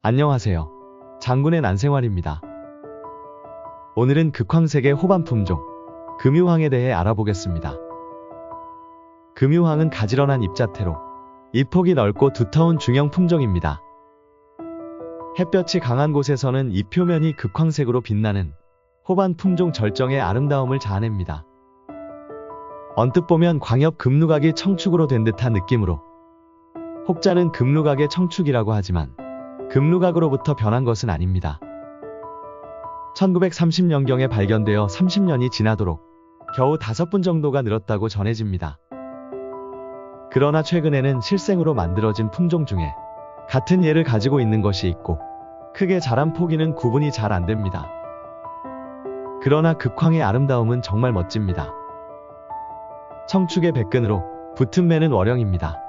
안녕하세요. 장군의 난생활입니다. 오늘은 극황색의 호반 품종, 금유황에 대해 알아보겠습니다. 금유황은 가지런한 잎자태로 잎폭이 넓고 두터운 중형 품종입니다. 햇볕이 강한 곳에서는 잎 표면이 극황색으로 빛나는 호반 품종 절정의 아름다움을 자아냅니다. 언뜻 보면 광엽 금루각이 청축으로 된 듯한 느낌으로 혹자는 금루각의 청축이라고 하지만 금루각으로부터 변한 것은 아닙니다. 1930년경에 발견되어 30년이 지나도록 겨우 5분 정도가 늘었다고 전해집니다. 그러나 최근에는 실생으로 만들어진 품종 중에 같은 예를 가지고 있는 것이 있고 크게 자란 포기는 구분이 잘 안 됩니다. 그러나 극황의 아름다움은 정말 멋집니다. 청축의 백근으로 붙은 매는 월형입니다.